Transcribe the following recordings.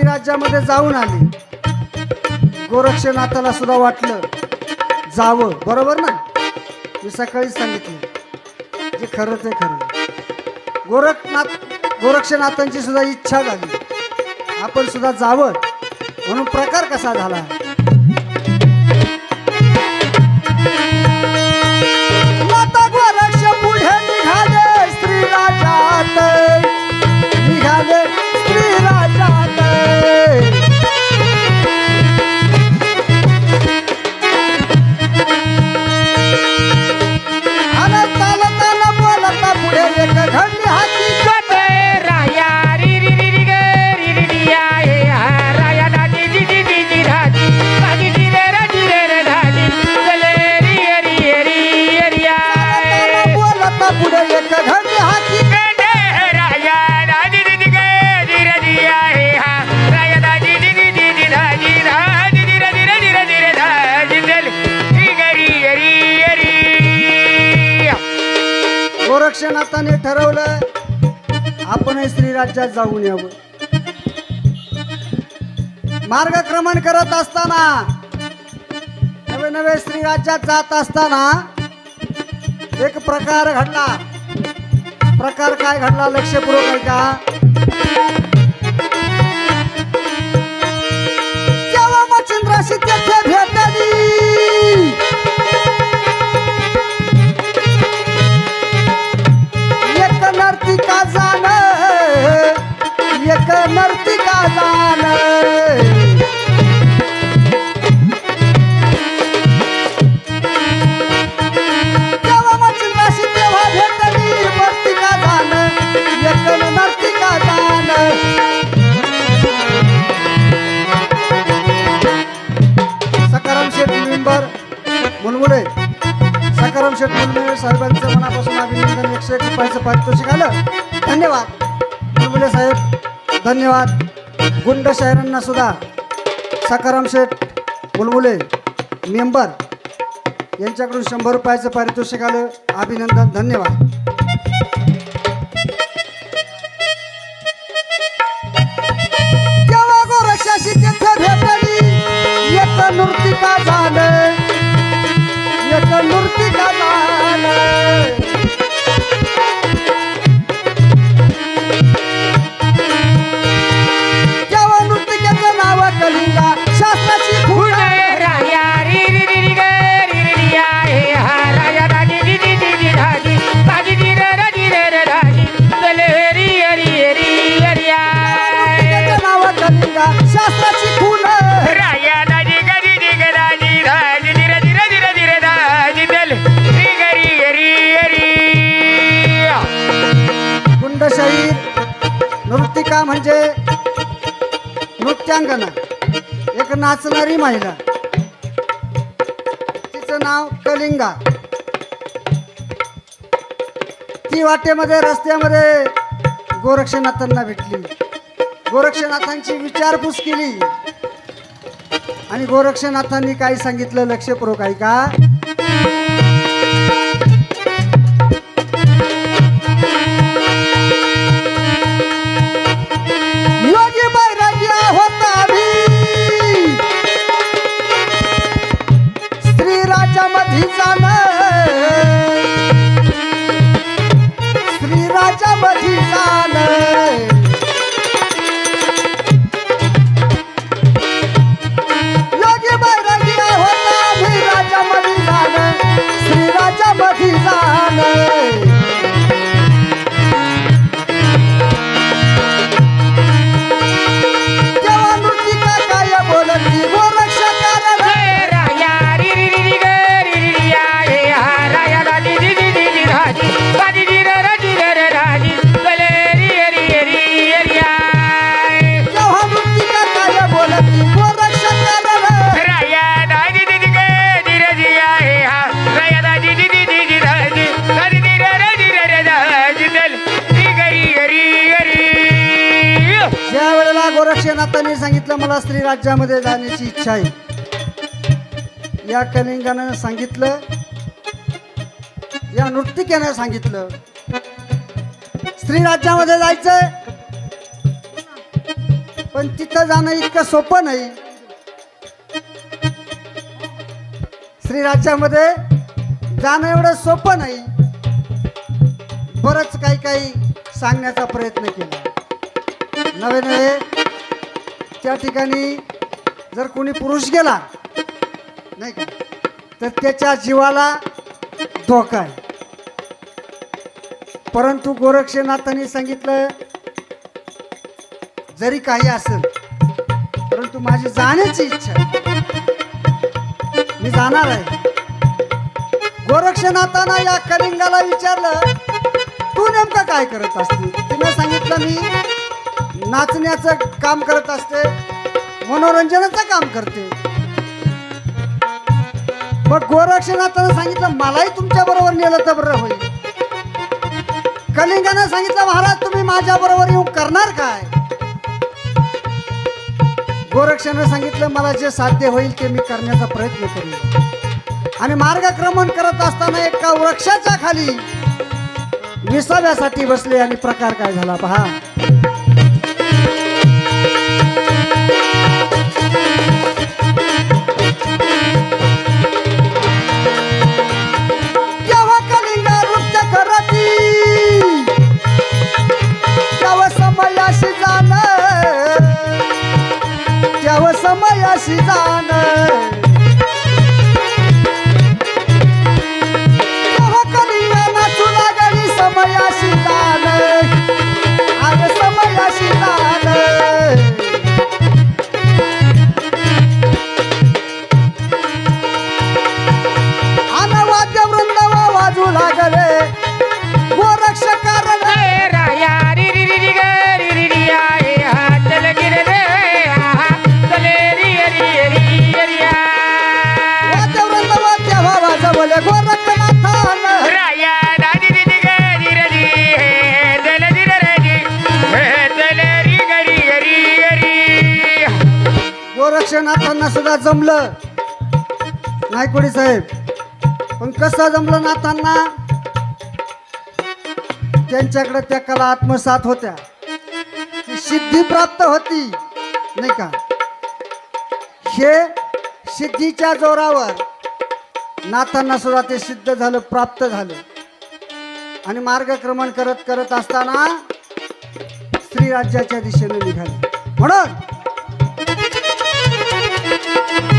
राज्यामध्ये जाऊन आले. गोरक्षनाथाला सुद्धा वाटलं जावं बरोबर ना? मी सकाळीच सांगितलं. जे खरं ते खरं. गोरखनाथ गोरक्षनाथांची सुद्धा इच्छा झाली. आपण सुद्धा जावं. म्हणून प्रकार कसा झाला? गोरक्षनाथाने ठरवलं आपणही श्रीराज्यात जाऊन यावं. मार्गक्रमण करत असताना नवे नवे श्रीराज्यात जात असताना एक प्रकार घडला. प्रकार काय घडला लक्षपूर्वक आहे का जेव्हा मच्छिंद्राशी तेथे भेटली एक रुपयाचं पारितोषिक आलं धन्यवाद. बुलबुले साहेब धन्यवाद. गुंड शायरांना सुद्धा. सकाराम शेठ बुलबुले मेंबर. यांच्याकडून शंभर रुपयाचं पारितोषिक आलं. अभिनंदन धन्यवाद. गुंडशाही नृतिका म्हणजे नृत्यांगना. एक नाचणारी महिला. तिचं नाव कलिंगा. ती वाटेमध्ये रस्त्यामध्ये गोरक्षनाथांना भेटली. गोरक्षनाथांची विचारपूस केली. आणि गोरक्षनाथांनी काय सांगितलं लक्षपूर्वक आहे मला स्त्री राज्यामध्ये जाण्याची इच्छा आहे. या कलिंगानं सांगितलं या नृत्यिकेनं सांगितलं स्त्री राज्यामध्ये जायचंय. पण तिथं जाणं इतकं सोपं नाही. श्रीराज्यामध्ये जाणं एवढं सोपं नाही. बरंच काही काही सांगण्याचा प्रयत्न केला. नवे नवे त्या ठिकाणी जर कोणी पुरुष गेला नाही का तर त्याच्या जीवाला धोका आहे. परंतु गोरक्षनाथांनी सांगितलं जरी काही असेल परंतु माझी जाण्याची इच्छा मी जाणार आहे. गोरक्षनाथांना या कलिंगाला विचारलं तू नेमकं काय करत असते? तिने सांगितलं मी नाचण्याचं काम करत असते मनोरंजनाचं काम करते. मग गोरक्षनाथानं सांगितलं मलाही तुमच्या बरोबर नेलं तर बरं होईल. कलिंगानं सांगितलं महाराज तुम्ही माझ्या बरोबर येऊन करणार काय? गोरक्षानं सांगितलं मला जे साध्य होईल ते मी करण्याचा प्रयत्न करेन. आणि मार्गक्रमण करत असताना एका वृक्षाच्या खाली विसाव्यासाठी बसले आणि प्रकार काय झाला पहा. नातांना सुद्धा जमलं. नायकोडी साहेब. पण कसं जमलं नातांना त्यांच्याकडे त्या कला आत्मसात होत्या. सिद्धी प्राप्त होती नाही का? हे सिद्धीच्या जोरावर नातांना सुद्धा ते सिद्ध झालं प्राप्त झालं. आणि मार्गक्रमण करत करत असताना श्रीराज्याच्या दिशेने निघाले. म्हणून मार्गक्रमण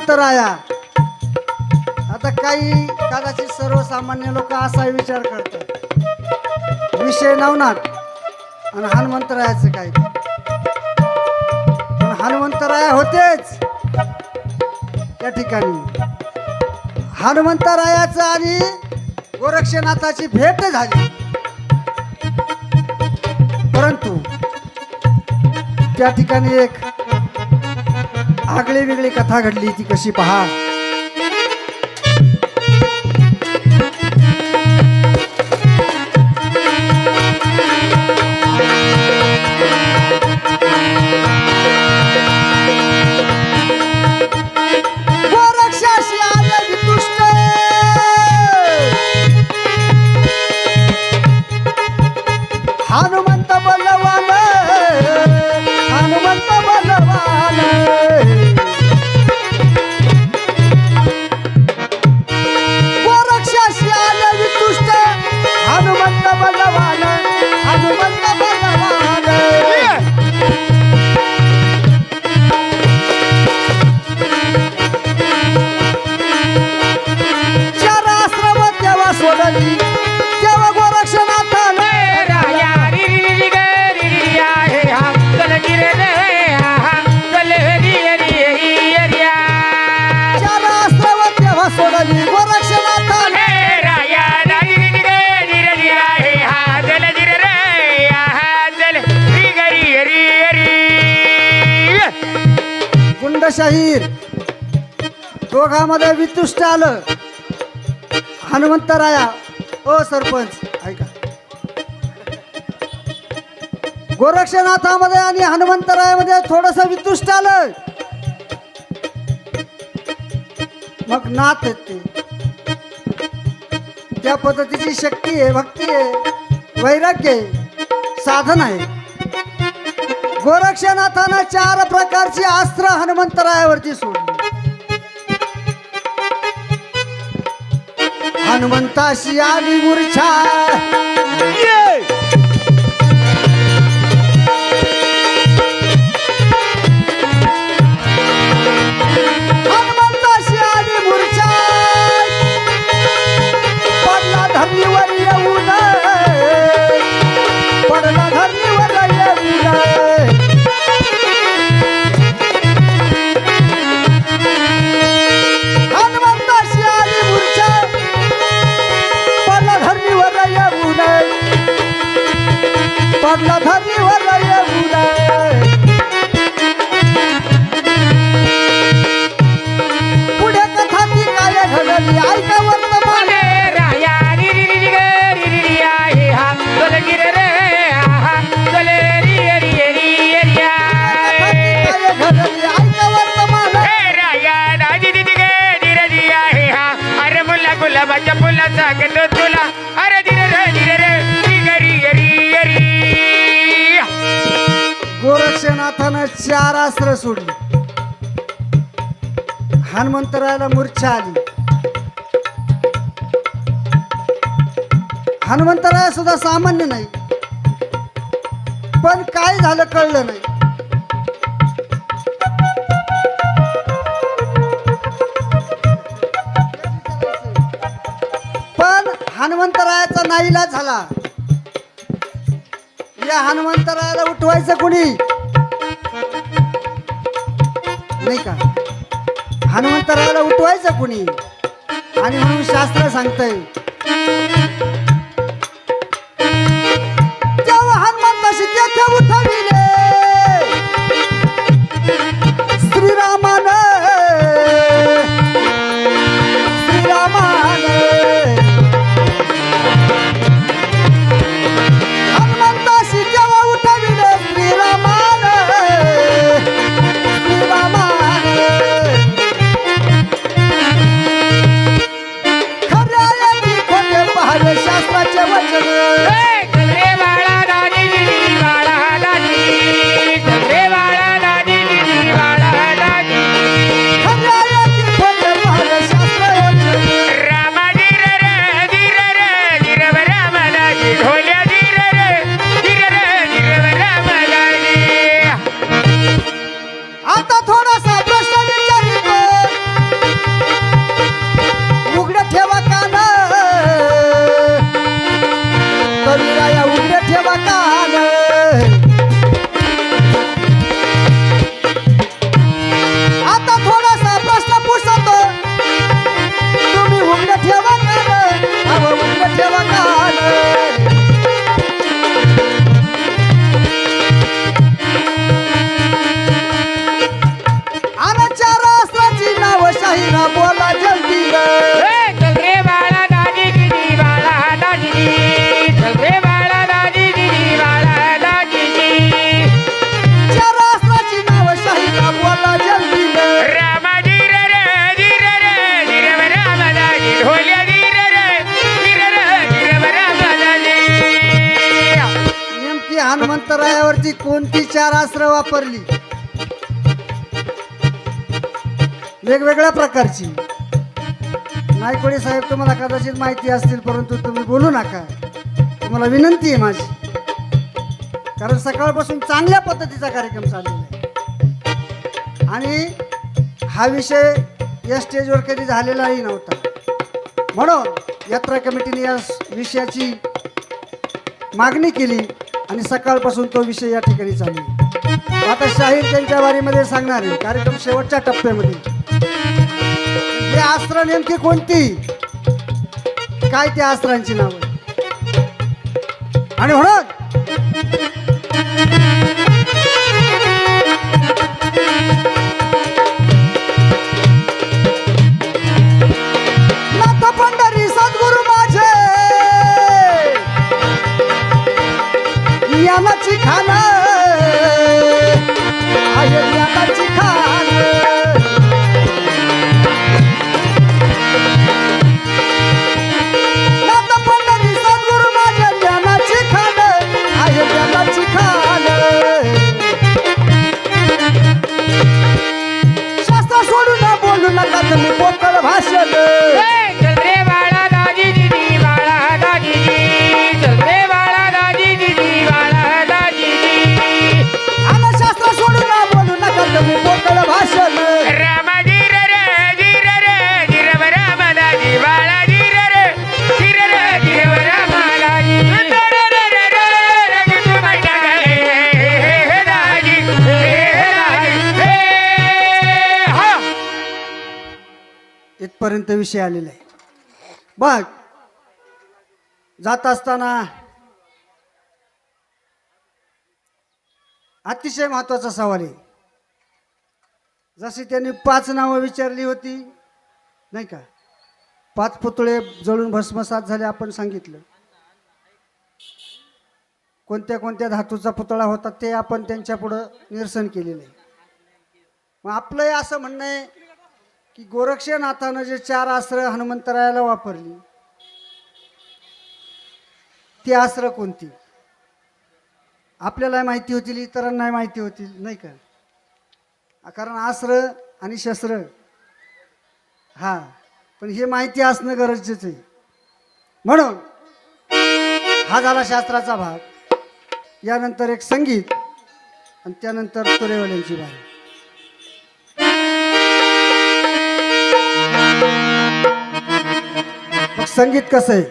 अंतराया आता काही कदाचित सर्वसामान्य लोक असा विचार करतात. विषय नवनाथ आणि हनुमंतरायाचं काय पण हनुमंतराया होतेच त्या ठिकाणी. हनुमंतरायाचं आणि गोरक्षनाथाची भेट झाली. परंतु त्या ठिकाणी एक आगळी वेगळी कथा घडली ती कशी पहा. शाहीर. दोघांमध्ये वितुष्ट आलं. हनुमंतराया ओ सरपंच ऐका. गोरक्षनाथामध्ये आणि हनुमंतरायामध्ये थोडस वितुष्ट आलं. मग नाथ येते ते. त्या पद्धतीची शक्ती आहे भक्ती आहे वैराग्य आहे साधन आहे. गोरक्षनाथानं चार प्रकारची अस्त्र हनुमंतरायावरती सोडली. हनुमंताशी आली मूर्छा. गोरक्षनाथानं चार अस्त्र सोडली. हनुमंतरायला मूर्छा आली. हनुमंतराय सुद्धा सामान्य नाही. पण काय झालं कळलं नाही. पण हनुमंतरायाचा नाईला झाला. या हनुमंतरायाला उठवायचं कुणी? नाही का? हनुमंतरायाला उठवायचं कुणी? आणि म्हणून शास्त्र सांगतंय हनुमंतरायावरती कोणती चार अस्त्र वापरली? वेगवेगळ्या प्रकारची. नायकोडे साहेब तुम्हाला कदाचित माहिती असतील परंतु तुम्ही बोलू नका. तुम्हाला विनंती आहे माझी. कारण सकाळपासून चांगल्या पद्धतीचा कार्यक्रम चाललेला आहे. आणि हा विषय या स्टेजवर कधी झालेलाही नव्हता. म्हणून यात्रा कमिटीने या विषयाची मागणी केली. आणि सकाळपासून तो विषय या ठिकाणी चालू आहे. आता शाहीर त्यांच्या वारीमध्ये सांगणार आहे कार्यक्रम शेवटच्या टप्प्यामध्ये. हे अस्त्र नेमकी कोणती? काय त्या अस्त्रांची नाव? आणि म्हणून इथपर्यंत विषय आलेला आहे. बघ जात असताना अतिशय महत्त्वाचा सवाल आहे. जशी त्यांनी पाच नावं विचारली होती नाही का? पाच पुतळे जळून भस्मसात झाले आपण सांगितलं. कोणत्या कोणत्या धातूचा पुतळा होता ते आपण त्यांच्या पुढं निरसन केलेलं आहे. मग आपलंही असं म्हणणं आहे की गोरक्षनाथानं जे चार आश्रय हनुमंतरायाला वापरली ती आस्र कोणती? आपल्याला माहिती होतील इतरांना माहिती होतील नाही का? कारण आस्र आणि शस्त्र हा पण हे माहिती असणं गरजेचं आहे. म्हणून हा झाला शास्त्राचा भाग. यानंतर एक संगीत आणि त्यानंतर तुरेवाल्यांची बारी संगीत कसं आहे?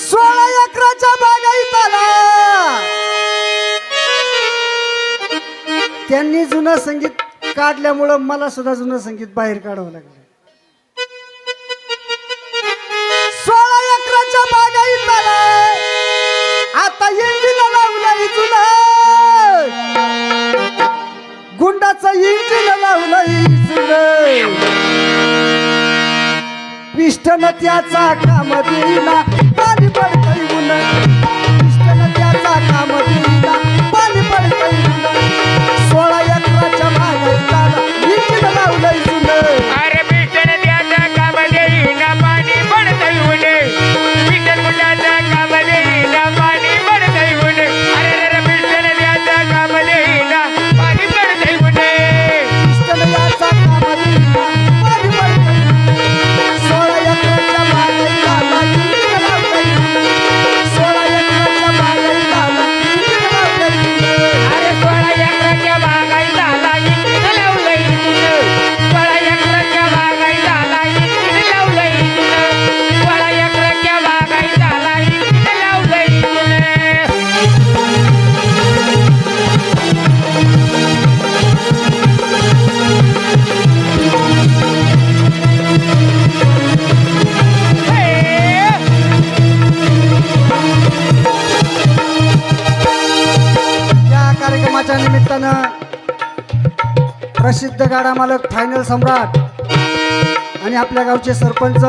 सोळा अकराच्या बागायताला त्यांनी जुनं संगीत काढल्यामुळं मला सुद्धा जुनं संगीत बाहेर काढावं लागलं. इंजिन लावलं त्याचा काम दिला पाणी पडतय ऊन गाडा मालक फायनल सम्राट आणि आपल्या गावचे सरपंच